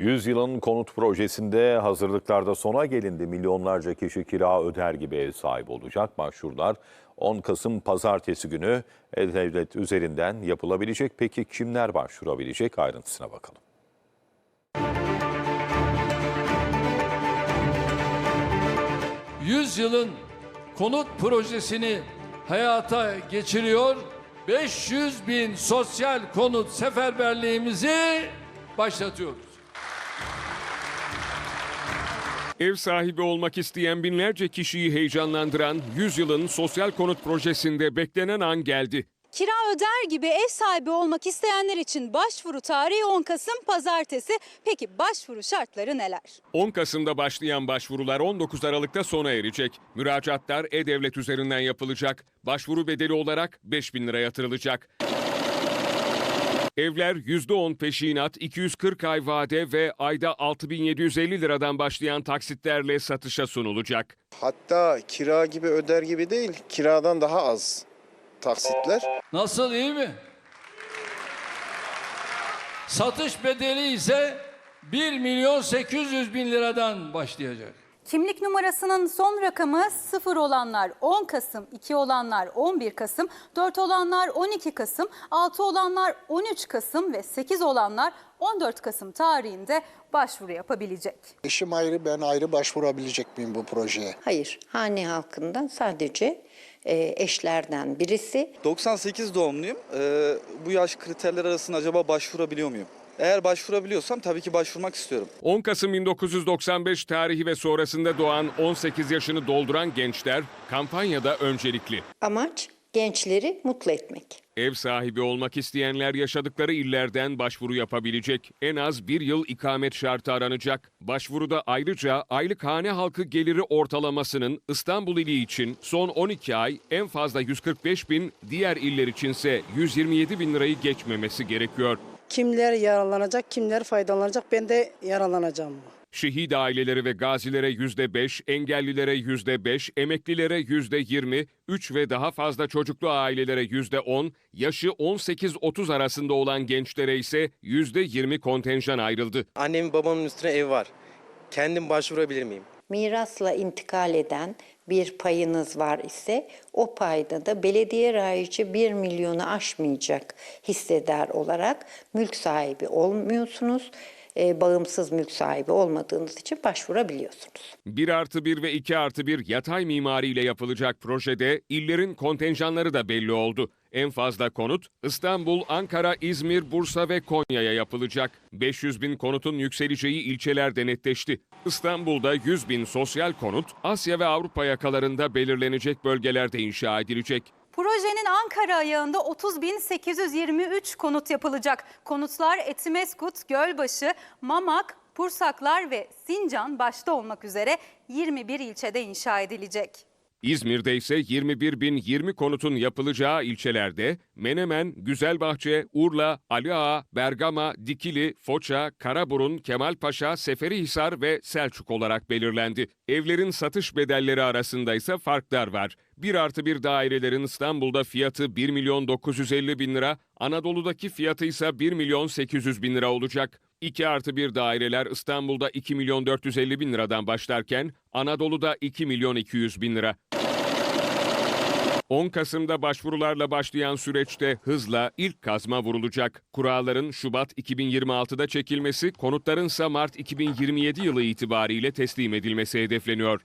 Yüzyılın konut projesinde hazırlıklarda sona gelindi. Milyonlarca kişi kira öder gibi ev sahibi olacak. Başvurular 10 Kasım pazartesi günü E-Devlet üzerinden yapılabilecek. Peki kimler başvurabilecek ayrıntısına bakalım. yılın konut projesini hayata geçiriyor. 500 bin sosyal konut seferberliğimizi başlatıyoruz. Ev sahibi olmak isteyen binlerce kişiyi heyecanlandıran 100 yılın sosyal konut projesinde beklenen an geldi. Kira öder gibi ev sahibi olmak isteyenler için başvuru tarihi 10 Kasım pazartesi. Peki başvuru şartları neler? 10 Kasım'da başlayan başvurular 19 Aralık'ta sona erecek. Müracaatlar E-Devlet üzerinden yapılacak. Başvuru bedeli olarak 5 bin lira yatırılacak. Evler %10 peşinat, 240 ay vade ve ayda 6750 liradan başlayan taksitlerle satışa sunulacak. Hatta kira gibi öder gibi değil, kiradan daha az taksitler. Nasıl iyi mi? Satış bedeli ise 1 milyon 800 bin liradan başlayacak. Kimlik numarasının son rakamı 0 olanlar 10 Kasım, 2 olanlar 11 Kasım, 4 olanlar 12 Kasım, 6 olanlar 13 Kasım ve 8 olanlar 14 Kasım tarihinde başvuru yapabilecek. Eşim ayrı, ben ayrı başvurabilecek miyim bu projeye? Hayır, hane halkından sadece e, eşlerden birisi 98 doğumluyum. Ee, bu yaş kriterleri arasında acaba başvurabiliyor muyum? Eğer başvurabiliyorsam tabii ki başvurmak istiyorum. 10 Kasım 1995 tarihi ve sonrasında doğan 18 yaşını dolduran gençler kampanyada öncelikli. amaç gençleri mutlu etmek. Ev sahibi olmak isteyenler yaşadıkları illerden başvuru yapabilecek. En az bir yıl ikamet şartı aranacak. Başvuruda ayrıca aylık hane halkı geliri ortalamasının İstanbul ili için son 12 ay en fazla 145 bin, diğer iller içinse 127 bin lirayı geçmemesi gerekiyor. Kimler yararlanacak, kimler faydalanacak ben de yararlanacağım. Şehit aileleri ve gazilere %5, engellilere %5, emeklilere %20, 3 ve daha fazla çocuklu ailelere %10, yaşı 18-30 arasında olan gençlere ise %20 kontenjan ayrıldı. Annemin babamın üstüne ev var. Kendim başvurabilir miyim? Mirasla intikal eden bir payınız var ise o payda da belediye raici 1 milyonu aşmayacak hissedar olarak mülk sahibi olmuyorsunuz. E, bağımsız mülk sahibi olmadığınız için başvurabiliyorsunuz. 1 artı 1 ve 2 artı 1 yatay mimariyle yapılacak projede illerin kontenjanları da belli oldu. En fazla konut İstanbul, Ankara, İzmir, Bursa ve Konya'ya yapılacak. 500 bin konutun yükseleceği ilçelerde netleşti. İstanbul'da 100 bin sosyal konut Asya ve Avrupa yakalarında belirlenecek bölgelerde inşa edilecek. Projenin Ankara ayağında 30.823 konut yapılacak. Konutlar Etimeskut, Gölbaşı, Mamak, Pursaklar ve Sincan başta olmak üzere 21 ilçede inşa edilecek. İzmir'de ise 21 bin 20 konutun yapılacağı ilçelerde Menemen, Güzelbahçe, Urla, Ali Ağa, Bergama, Dikili, Foça, Karaburun, Kemalpaşa, Seferihisar ve Selçuk olarak belirlendi. Evlerin satış bedelleri arasında ise farklar var. 1 artı 1 dairelerin İstanbul'da fiyatı 1 milyon 950 bin lira, Anadolu'daki fiyatı ise 1 milyon 800 bin lira olacak. 2 artı 1 daireler İstanbul'da 2 milyon 450 bin liradan başlarken Anadolu'da 2 milyon 200 bin lira. 10 Kasım'da başvurularla başlayan süreçte hızla ilk kazma vurulacak. Kuralların Şubat 2026'da çekilmesi, konutlarınsa Mart 2027 yılı itibariyle teslim edilmesi hedefleniyor.